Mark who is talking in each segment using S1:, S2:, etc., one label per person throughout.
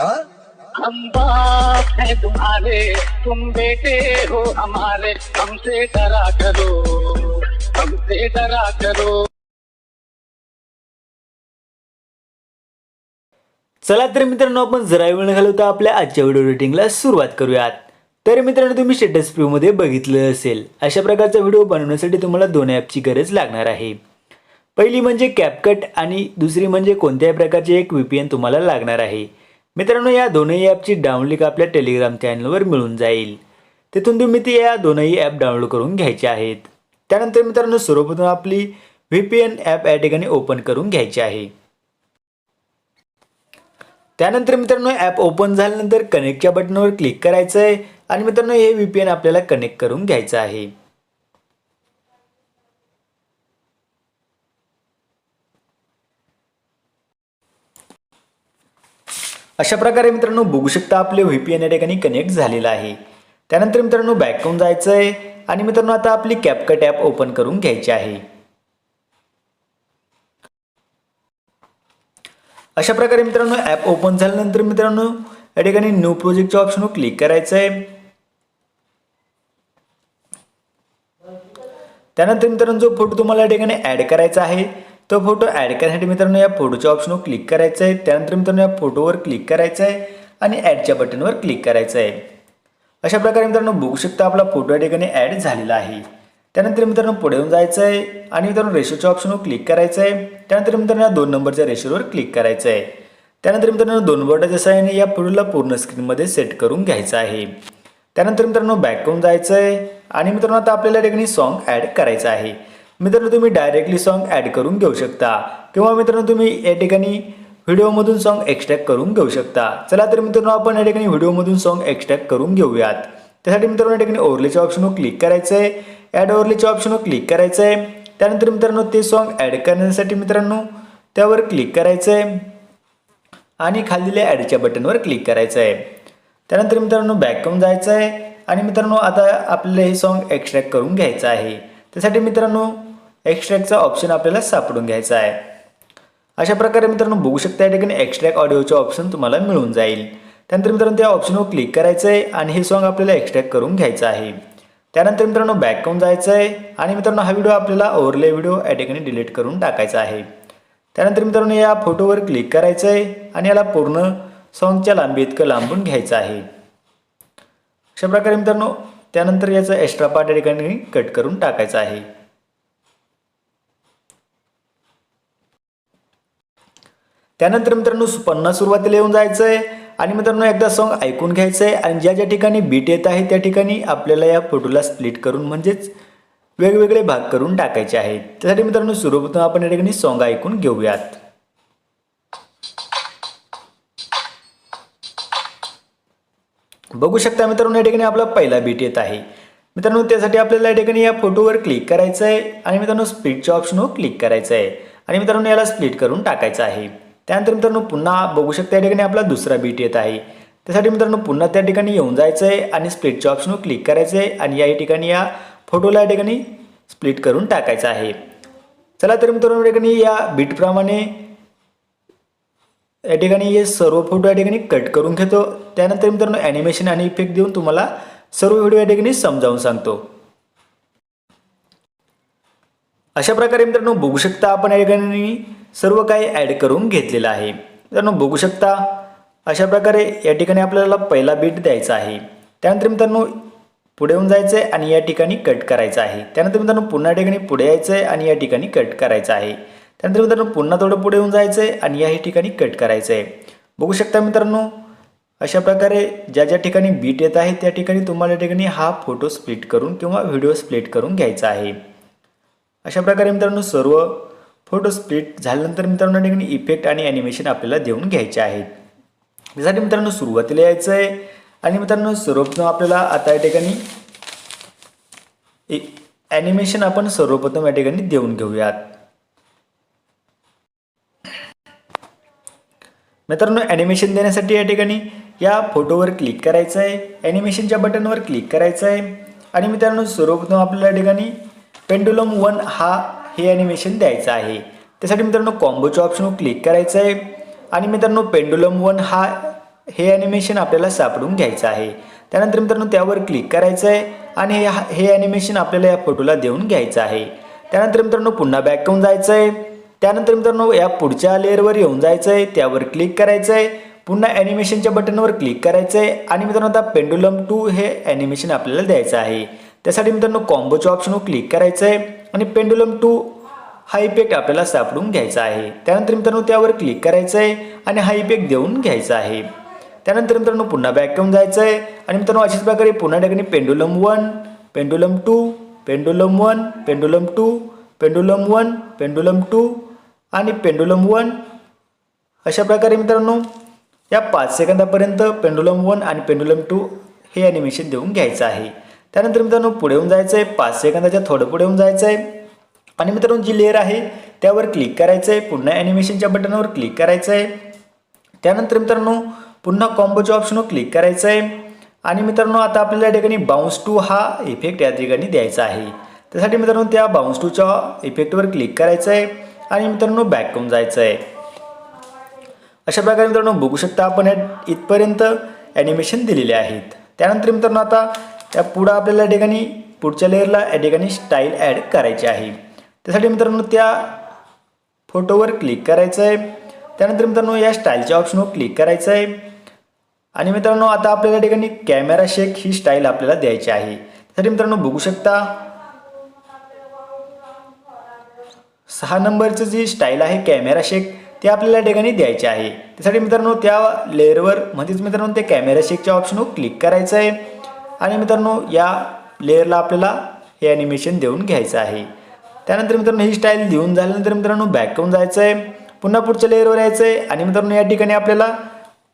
S1: हम बाप है तुम्हारे तुम बेटे हो हमारे हमसे डरा करो हमसे डरा करो।
S2: चला तर मित्रांनो आपण जरा वेळ घालवता आपल्या आजच्या व्हिडिओ रेटिंगला सुरुवात करूयात. तर मित्रांनो तुम्ही स्टेटसमध्ये बघितलं असेल अशा प्रकारचा व्हिडिओ बनवण्यासाठी तुम्हाला दोन ॲपची गरज लागणार आहे. पहिली म्हणजे कॅपकट आणि दुसरी म्हणजे कोणत्याही प्रकारचे एक व्ही पी एन तुम्हाला लागणार आहे. मित्रांनो या दोनही ॲपची डाउनलिंक आपल्या टेलिग्राम चॅनलवर मिळून जाईल. तिथून तुम्ही ती या दोनही ॲप डाउनलोड करून घ्यायचे आहेत. त्यानंतर मित्रांनो सर्वप्रथम आपली व्ही पी एन ॲप या ठिकाणी ओपन करून घ्यायची आहे. त्यानंतर मित्रांनो ॲप ओपन झाल्यानंतर कनेक्टच्या बटनवर क्लिक करायचं आहे आणि मित्रांनो हे व्ही पी एन आपल्याला कनेक्ट करून घ्यायचं आहे. अशा प्रकारे मित्रांनो बघू शकता आपले व्ही पी एन या ठिकाणी कनेक्ट झालेलं आहे. त्यानंतर मित्रांनो बॅकहून जायचं आहे आणि मित्रांनो आता आपली कॅपकट ॲप ओपन करून घ्यायची आहे. अशा प्रकारे मित्रांनो ॲप ओपन झाल्यानंतर मित्रांनो या ठिकाणी न्यू प्रोजेक्टच्या ऑप्शनवर क्लिक करायचं आहे त्यानंतर मित्रांनो जो फोटो तुम्हाला या ठिकाणी ॲड करायचा आहे तो फोटो ॲड करण्यासाठी मित्रांनो या फोटोच्या ऑप्शनवर क्लिक करायचं आहे. त्यानंतर मित्रांनो या फोटोवर क्लिक करायचं आहे आणि ॲडच्या बटनवर क्लिक करायचं आहे. अशा प्रकारे मित्रांनो बघू शकता आपला फोटो या ठिकाणी ॲड झालेला आहे. त्यानंतर मित्रांनो पुढे येऊन जायचं आहे आणि मित्रांनो रेशोच्या ऑप्शनवर क्लिक करायचं आहे. त्यानंतर मित्रांनो या दोन नंबरच्या रेशोवर क्लिक करायचं आहे. त्यानंतर मित्रांनो दोन बोटाच्या आणि या फोटोला पूर्ण स्क्रीनमध्ये सेट करून घ्यायचं आहे. त्यानंतर मित्रांनो बॅक करून जायचं आहे आणि मित्रांनो आता आपल्याला या ठिकाणी सॉन्ग ॲड करायचं आहे. मित्रांनो तुम्ही डायरेक्टली सॉन्ग ॲड करून घेऊ शकता. किंवा मित्रांनो तुम्ही या ठिकाणी व्हिडिओमधून सॉन्ग एक्स्ट्रॅक्ट करून घेऊ शकता. चला तर मित्रांनो आपण या ठिकाणी व्हिडिओमधून सॉन्ग एक्स्ट्रॅक्ट करून घेऊयात. त्यासाठी मित्रांनो या ठिकाणी ओरलीच्या ऑप्शनवर क्लिक करायचं आहे ॲड ओरलेच्या ऑप्शनवर क्लिक करायचं आहे त्यानंतर मित्रांनो ते सॉन्ग ॲड करण्यासाठी मित्रांनो त्यावर क्लिक करायचं आहे आणि खालील्या ॲडच्या बटनवर क्लिक करायचं आहे त्यानंतर मित्रांनो बॅक जायचं आहे आणि मित्रांनो आता आपल्याला हे सॉन्ग एक्स्ट्रॅक्ट करून घ्यायचं आहे. त्यासाठी मित्रांनो एक्स्ट्रॅक्टचा ऑप्शन आपल्याला सापडून घ्यायचा आहे. अशा प्रकारे मित्रांनो बघू शकता या ठिकाणी एक्स्ट्रॅक्ट ऑडिओचे ऑप्शन तुम्हाला मिळून जाईल. त्यानंतर मित्रांनो त्या ऑप्शनवर क्लिक करायचं आहे आणि हे सॉन्ग आपल्याला एक्स्ट्रॅक्ट करून घ्यायचं आहे. त्यानंतर मित्रांनो बॅक जायचं आहे आणि मित्रांनो हा व्हिडिओ आपल्याला ओव्हरले व्हिडिओ या ठिकाणी डिलीट करून टाकायचा आहे. त्यानंतर मित्रांनो या फोटोवर क्लिक करायचं आहे आणि याला पूर्ण सॉन्गच्या लांबी इतकं लांबून घ्यायचं आहे. अशा प्रकारे मित्रांनो त्यानंतर याचा एक्स्ट्रा पार्ट या ठिकाणी कट करून टाकायचा आहे. त्यानंतर मित्रांनो पन्नास सुरुवातीला येऊन जायचं आहे आणि मित्रांनो एकदा सॉन्ग ऐकून घ्यायचं आहे आणि ज्या ज्या ठिकाणी बीट येत आहे त्या ठिकाणी आपल्याला या फोटोला स्प्लिट करून म्हणजेच वेगवेगळे भाग करून टाकायचे आहेत. त्यासाठी मित्रांनो सर्वप्रथम आपण या ठिकाणी सॉन्ग ऐकून घेऊयात. बघू शकता मित्रांनो या ठिकाणी आपला पहिला बीट येत आहे. मित्रांनो त्यासाठी आपल्याला या ठिकाणी या फोटोवर क्लिक करायचं आहे आणि मित्रांनो स्प्लिटच्या ऑप्शनवर क्लिक करायचं आहे आणि मित्रांनो याला स्प्लिट करून टाकायचं आहे. त्यानंतर मित्रांनो पुन्हा बघू शकता या ठिकाणी आपला दुसरा बीट येत आहे. त्यासाठी मित्रांनो पुन्हा त्या ठिकाणी येऊन जायचं आहे आणि स्प्लिटच्या ऑप्शनवर क्लिक करायचं आहे आणि या ठिकाणी या फोटोला या ठिकाणी स्प्लिट करून टाकायचं आहे. चला तर मित्रांनो या ठिकाणी या बीटप्रमाणे या ठिकाणी हे सर्व फोटो या ठिकाणी कट करून घेतो. त्यानंतर मित्रांनो ॲनिमेशन आणि इफेक्ट देऊन तुम्हाला सर्व व्हिडिओ या ठिकाणी समजावून सांगतो. अशा प्रकारे मित्रांनो बघू शकता आपण या ठिकाणी सर्व काही ॲड करून घेतलेलं आहे. मित्रांनो बघू शकता अशा प्रकारे या ठिकाणी आपल्याला पहिला बीट द्यायचा आहे. त्यानंतर मित्रांनो पुढे येऊन जायचं आहे आणि या ठिकाणी कट करायचं आहे. त्यानंतर मित्रांनो पुन्हा या ठिकाणी पुढे यायचं आहे आणि या ठिकाणी कट करायचं आहे. त्यानंतर मित्रांनो पुन्हा थोडं पुढे येऊन जायचं आहे आणि या ठिकाणी कट करायचं आहे बघू शकता मित्रांनो अशा प्रकारे ज्या ज्या ठिकाणी बीट येत आहे त्या ठिकाणी तुम्हाला ठिकाणी हा फोटो स्प्लिट करून किंवा व्हिडिओ स्प्लिट करून घ्यायचा आहे. अशा प्रकारे मित्रांनो सर्व फोटो स्प्लिट झाल्यानंतर मित्रांनो या ठिकाणी इफेक्ट आणि ॲनिमेशन आपल्याला देऊन घ्यायचे आहेत. त्यासाठी मित्रांनो सुरुवातीला यायचं आहे आणि मित्रांनो सर्वप्रथम आपल्याला आता या ठिकाणी ॲनिमेशन आपण सर्वप्रथम या ठिकाणी देऊन घेऊयात. मित्रांनो ॲनिमेशन देण्यासाठी या ठिकाणी या फोटोवर क्लिक करायचं आहे ॲनिमेशनच्या बटनवर क्लिक करायचं आहे आणि मित्रांनो सर्वप्रथम आपल्याला या ठिकाणी पेंडुलम वन हा हे ॲनिमेशन द्यायचं आहे. त्यासाठी मित्रांनो कॉम्बोच्या ऑप्शनवर क्लिक करायचं आहे. आणि मित्रांनो पेंडुलम वन हा हे ॲनिमेशन आपल्याला सापडून घ्यायचं आहे. त्यानंतर मित्रांनो त्यावर क्लिक करायचं आहे. आणि हे हे ॲनिमेशन आपल्याला या फोटोला देऊन घ्यायचं आहे. त्यानंतर मित्रांनो पुन्हा बॅक करून जायचं आहे. त्यानंतर मित्रांनो या पुढच्या लेअरवर येऊन जायचं आहे. त्यावर क्लिक करायचं आहे. पुन्हा ॲनिमेशनच्या बटनवर क्लिक करायचं आहे. आणि मित्रांनो आता पेंडुलम टू हे ॲनिमेशन आपल्याला द्यायचं आहे. त्यासाठी मित्रांनो कॉम्बोच्या ऑप्शनवर क्लिक करायचं आहे. आणि पेंडुलम टू हा इफेक्ट आपल्याला सापडून घ्यायचा आहे. त्यानंतर मित्रांनो त्यावर क्लिक करायचं आहे आणि हा इफेक्ट देऊन घ्यायचा आहे. त्यानंतर मित्रांनो पुन्हा बॅक येऊन जायचं आहे आणि मित्रांनो अशाच प्रकारे पुन्हा ठिकाणी pendulum one pendulum two pendulum one pendulum two pendulum one pendulum two आणि पेंडुलम वन अशा प्रकारे मित्रांनो या पाच सेकंदापर्यंत पेंडुलम वन आणि पेंडुलम टू हे ॲनिमेशन देऊन घ्यायचं आहे. त्यानंतर मित्रांनो पुढे येऊन जायचं आहे पाच सेकंदाच्या थोडं पुढे येऊन जायचं आहे आणि मित्रांनो जी लेअर आहे त्यावर क्लिक करायचं आहे पुन्हा ॲनिमेशनच्या बटनवर क्लिक करायचं आहे त्यानंतर मित्रांनो पुन्हा कॉम्बोच्या ऑप्शनवर क्लिक करायचं आहे आणि मित्रांनो आता आपल्याला या ठिकाणी बाउन्स टू हा इफेक्ट या ठिकाणी द्यायचा आहे. त्यासाठी मित्रांनो त्या बाउन्स टूच्या इफेक्टवर क्लिक करायचं आहे आणि मित्रांनो बॅक करून जायचं आहे अशा प्रकारे मित्रांनो बघू शकता आपण या इथपर्यंत ॲनिमेशन दिलेले आहेत. त्यानंतर मित्रांनो आता त्या पुढं आपल्याला या ठिकाणी पुढच्या लेअरला या ठिकाणी स्टाईल ॲड करायची आहे. त्यासाठी मित्रांनो त्या फोटोवर क्लिक करायचं आहे त्यानंतर मित्रांनो या स्टाईलच्या ऑप्शनवर क्लिक करायचं आहे आणि मित्रांनो आता आपल्याला या ठिकाणी कॅमेरा शेक ही स्टाईल आपल्याला द्यायची आहे. त्यासाठी मित्रांनो बघू शकता. सहा नंबरचं जी स्टाईल आहे कॅमेरा शेक ते आपल्याला या ठिकाणी द्यायचे आहे. त्यासाठी मित्रांनो त्या लेअरवर म्हणजेच मित्रांनो त्या कॅमेरा शेकच्या ऑप्शनवर क्लिक करायचं आहे आणि मित्रांनो या लेअरला आपल्याला हे ॲनिमेशन देऊन घ्यायचं आहे. त्यानंतर मित्रांनो ही स्टाईल देऊन झाल्यानंतर मित्रांनो बॅक करून जायचं आहे पुन्हा पुढच्या लेअरवर यायचं आहे आणि मित्रांनो या ठिकाणी आपल्याला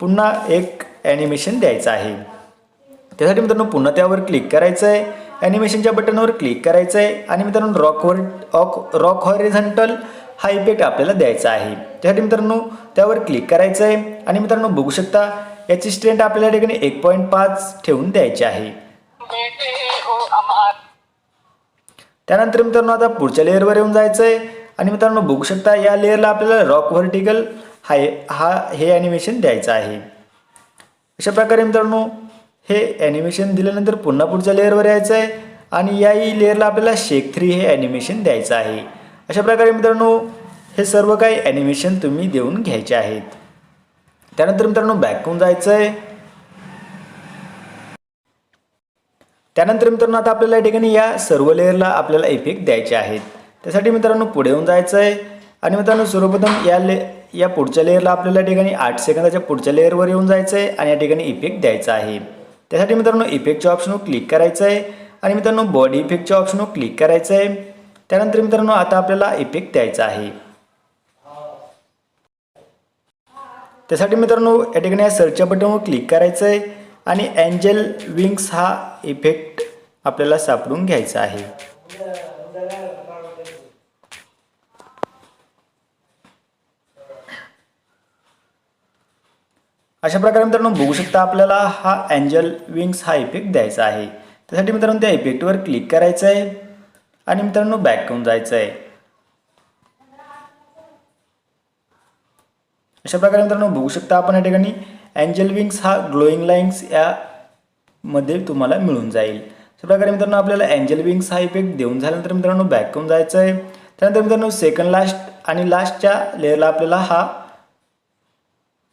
S2: पुन्हा एक ॲनिमेशन द्यायचं आहे. त्यासाठी मित्रांनो पुन्हा त्यावर क्लिक करायचं आहे ॲनिमेशनच्या बटनवर क्लिक करायचं आहे आणि मित्रांनो रॉकवर ऑक रॉक हॉरिझंटल हा इफेक्ट आपल्याला द्यायचा आहे. त्यासाठी मित्रांनो त्यावर क्लिक करायचं आहे आणि मित्रांनो बघू शकता याची स्ट्रेंथ आपल्याला ठिकाणी एक पॉईंट पाच ठेवून द्यायची आहे. त्यानंतर मित्रांनो आता पुढच्या लेअरवर येऊन जायचं आहे आणि मित्रांनो बघू शकता या लेअरला आपल्याला रॉक व्हर्टिकल हा हा हे ॲनिमेशन द्यायचं आहे. अशा प्रकारे मित्रांनो हे ॲनिमेशन दिल्यानंतर पुन्हा पुढच्या लेअरवर यायचं आहे आणि याही लेअरला आपल्याला शेक थ्री हे ॲनिमेशन द्यायचं आहे. अशा प्रकारे मित्रांनो हे सर्व काही ॲनिमेशन तुम्ही देऊन घ्यायचे आहेत. त्यानंतर मित्रांनो बॅक होऊन जायचं आहे त्यानंतर मित्रांनो आता आपल्याला या ठिकाणी या सर्व लेअरला आपल्याला इफेक्ट द्यायचे आहेत. त्यासाठी मित्रांनो पुढे येऊन जायचं आहे आणि मित्रांनो सर्वप्रथम या ले या पुढच्या लेअरला आपल्याला या ठिकाणी आठ सेकंदाच्या पुढच्या लेअरवर येऊन जायचं आहे आणि या ठिकाणी इफेक्ट द्यायचा आहे. त्यासाठी मित्रांनो इफेक्टच्या ऑप्शनवर क्लिक करायचं आहे आणि मित्रांनो बॉडी इफेक्टच्या ऑप्शनवर क्लिक करायचं आहे त्यानंतर मित्रांनो आता आपल्याला इफेक्ट द्यायचा आहे. त्यासाठी मित्रांनो या ठिकाणी या सर्चच्या बटनवर क्लिक करायचं आहे आणि अँजल विंग्स हा इफेक्ट आपल्याला सापडून घ्यायचा आहे. अशा प्रकारे मित्रांनो बघू शकता आपल्याला हा अँजल विंग्स हा इफेक्ट द्यायचा आहे. त्यासाठी मित्रांनो त्या इफेक्टवर क्लिक करायचं आहे आणि मित्रांनो बॅक करून जायचं आहे अशा प्रकारे मित्रांनो बघू शकता आपण या ठिकाणी. अँजल विंग्स हा ग्लोईंग लाईन्स या मध्ये तुम्हाला मिळून जाईल. अशा प्रकारे मित्रांनो आपल्याला अँजल विंग्स हा इफेक्ट देऊन झाल्यानंतर मित्रांनो बॅक करून जायचं आहे त्यानंतर मित्रांनो सेकंड लास्ट आणि लास्टच्या लेअरला आपल्याला हा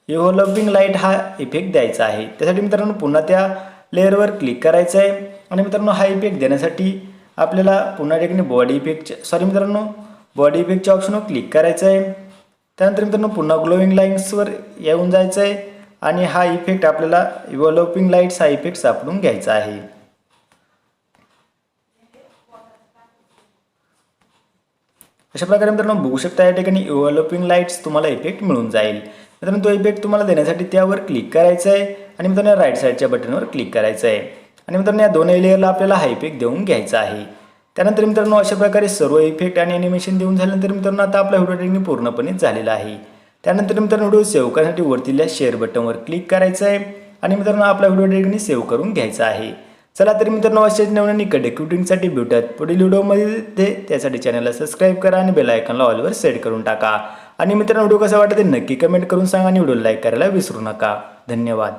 S2: इव्हॉल्विंग लाइट हा इफेक्ट द्यायचा आहे. त्यासाठी मित्रांनो पुन्हा त्या लेअरवर क्लिक करायचं आहे आणि मित्रांनो हा इफेक्ट देण्यासाठी आपल्याला पुन्हा ठिकाणी बॉडी इफेक्ट सॉरी मित्रांनो बॉडी इफेक्टच्या ऑप्शनवर क्लिक करायचं आहे त्यानंतर मित्रांनो पुन्हा ग्लोविंग लाईन्सवर येऊन जायचं आहे आणि हा इफेक्ट आपल्याला इव्हॉल्विंग लाईट्स हा इफेक्ट सापडून घ्यायचा आहे. अशा प्रकारे मित्रांनो बघू शकता या ठिकाणी इव्हॉल्विंग लाईट्स तुम्हाला इफेक्ट मिळून जाईल. मित्रांनो तो इफेक्ट तुम्हाला देण्यासाठी त्यावर क्लिक करायचं आहे आणि मित्रांनो राईट साईडच्या बटनवर क्लिक करायचं आहे आणि मित्रांनो या दोन्ही लेअरला आपल्याला हा इफेक्ट देऊन घ्यायचा आहे. त्यानंतर मित्रांनो अशा प्रकारे सर्व इफेक्ट आणि ॲनिमेशन देऊन झाल्यानंतर मित्रांनो आता आपला व्हिडिओ ट्रेनिंग पूर्णपणे झालेला आहे. त्यानंतर मित्रांनो व्हिडिओ सेव्ह करण्यासाठी वरतील्या शेअर बटनवर क्लिक करायचं आहे आणि मित्रांनो आपला व्हिडिओ ट्रेनिंग सेव्ह करून घ्यायचा आहे. चला तरी मित्रांनो अशाच नवीन कडेक्युटिंगसाठी भेटत पुढील व्हिडिओमध्ये ते त्यासाठी चॅनलला सबस्क्राईब करा आणि बेल आयकॉनला ऑलवर सेट करून टाका. आणि मित्रांनो व्हिडिओ कसा वाटत ते नक्की कमेंट करून सांगा आणि व्हिडिओ लाईक करायला विसरू नका. धन्यवाद.